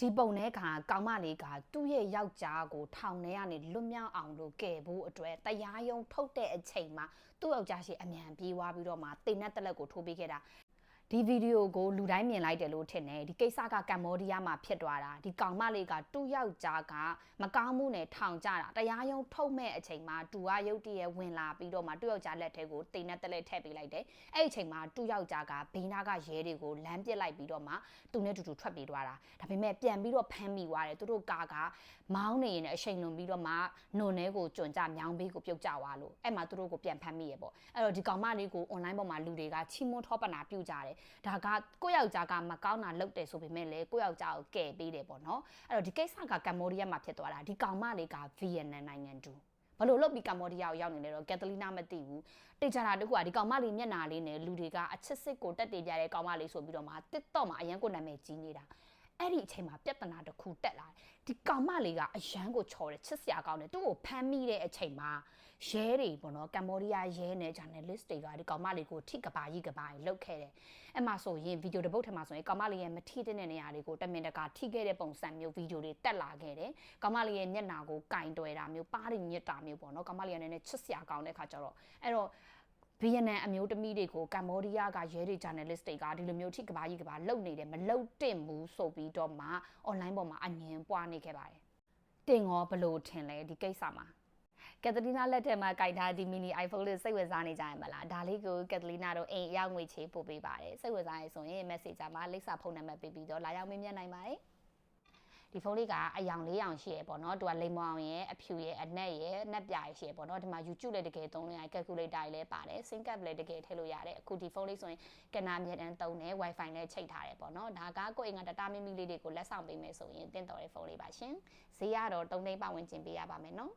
ဒီပုံနဲ့ကကောင်မလေးကသူ့ရဲ့ယောက်ျားကိုထောင်ထဲကနေလွတ်မြောက်အောင်လို့ကယ်ဖို့အတွက်တရားရုံးထုတ်တဲ့အချိန်မှာသူ့ယောက်ျားရှိအမြန်ပြေးသွားပြီးတော့မှတင်တဲ့တက်လက်ကိုထိုးပေးခဲ့တာ ဒီဗီဒီယိုကိုလူတိုင်းမြင်လိုက်တယ်လို့ထင်တယ်ဒီကိစ္စကကမ္ဘောဒီးယားမှာဖြစ်သွားတာဒီကောင်မလေးကတူယောက်ျားကမကောင်းမှုနဲ့ထောင်ကြတာတရားရုံးထုတ်မဲ့အချိန်မှာတူကရုတ်တရက်ဝင်လာပြီးတော့မှတူယောက်ျားလက်ထဲကိုတင်တဲ့တက်လက်ထည့်ပေးလိုက်တယ်အဲ့ဒီအချိန်မှာတူယောက်ျားကဘေးနားကရဲတွေကိုလမ်းပစ်လိုက်ပြီးတော့မှသူနဲ့တူတူထွက်ပြေးသွားတာဒါပေမဲ့ပြန်ပြီးတော့ဖမ်းမိသွားတယ်သူတို့ကာကမောင်းနေရင်လည်းအချိန်လွန်ပြီးတော့မှနုံထဲကိုကျွံကြမြောင်းဘေးကိုပြုတ်ကြသွားလို့အဲ့မှာသူတို့ကိုပြန်ဖမ်းမိရပေါ့အဲ့တော့ဒီကောင်မလေးကို online ပေါ်မှာလူတွေကချီးမွမ်းထောပနာပြုကြတယ်ဒါကကိုယ့်ယောက်ျားကမကောင်းတာလုပ်တယ်ဆိုပေမဲ့လည်းကိုယ့်ယောက်ျားကိုကယ်ပေးတယ်ပေါ့နော်အဲ့တော့ဒီကိစ္စကကမ္ဘောဒီးယားမှာဖြစ်သွားတာဒီကောင်မလေးကဗီယက်နမ်နိုင်ငံတူဘလို့လုပ်ပြီးကမ္ဘောဒီးယားကိုရောက်နေလဲတော့ကက်သလီနာမသိဘူးတိတ်ကြတာတကူကဒီကောင်မလေးမျက်နာလေးနဲ့လူတွေကအချစ်စစ်ကိုတက်တည်ပြတဲ့ကောင်မလေးဆိုပြီးတော့မှတစ်တော့မှအရန်ကိုနာမည်ကြီးနေတာ အဲ့ဒီအချိန်မှာပြဿနာတစ်ခုတက်လာတယ်ဒီကောင်မလေးကအရန်ကိုချော်တယ်ချစ်စရာကောင်းတယ်သူ့ကိုဖမ်းမိတဲ့အချိန်မှာရဲတွေပေါ့နော်ကမ္ဘောဒီးယားရဲနဲ့ journalist တွေကဒီကောင်မလေးကိုထိကပါကြီးကပါကြီးလုတ်ခဲ့တယ်အဲ့မှာဆိုရင်ဗီဒီယိုတစ်ပုတ်ထဲမှာဆိုရင်ကောင်မလေးရဲ့မထိတဲ့နေရာတွေကိုတမင်တကာထိခဲ့တဲ့ပုံစံမျိုးဗီဒီယိုတွေတက်လာခဲ့တယ်ကောင်မလေးရဲ့မျက်နှာကိုကင်တွယ်တာမျိုးပါးရင်ညစ်တာမျိုးပေါ့နော်ကောင်မလေးကလည်းနည်းနည်းချစ်စရာကောင်းတဲ့ခါကျတော့အဲ့တော့ ဗီယက်နမ်အမျိုးသမီးတွေကိုကမ္ဘောဒီးယားကရဲတွေ journalist တွေကဒီလိုမျိုးထိကဘာကြီးကဘာလုံနေတယ်မလုံတင်ဘူးဆိုပြီးတော့မှ online ပေါ်မှာအငင်းပွားနေခဲ့ပါတယ်။တင်ရောဘလို့ထင်လဲဒီကိစ္စမှာကက်သလီနာလက်ထက်မှာကြိုက်ထားဒီ mini iPhone လေးစိတ်ဝင်စားနေကြရမလားဒါလေးကိုကက်သလီနာတို့အိမ်အရောက်ငွေချေပို့ပေးပါတယ်စိတ်ဝင်စားရဆိုရင် Messenger မှာလိပ်စာဖုန်းနံပါတ်ပေးပြီးတော့လာရောက်မေးမြန်းနိုင်ပါတယ် ဒီဖုန်းလေးကအယောင်၄ယောင်ရှိရပေါ့နော်သူကလိမ်မောင်ရဲ့အဖြူရဲ့အနက်ရဲ့နက်ပြရဲ့ရှိရပေါ့နော်ဒီမှာ YouTube လည်းတကယ်သုံးလို့ရတယ် calculator တွေလည်းပါတယ် sync up လည်းတကယ်ထည့်လို့ရတယ်အခုဒီဖုန်းလေးဆိုရင်ကနာမြဲတမ်းသုံးတယ် wifi လည်းချိတ်ထားတယ်ပေါ့နော်ဒါကကိုယ့်အိမ်က data မီမီလေးတွေကိုလက်ဆောင်ပေးမယ်ဆိုရင်တင့်တော်တဲ့ဖုန်းလေးပါရှင်ဈေးကတော့3သိန်းပတ်ဝန်းကျင်ပေးရပါမယ်နော်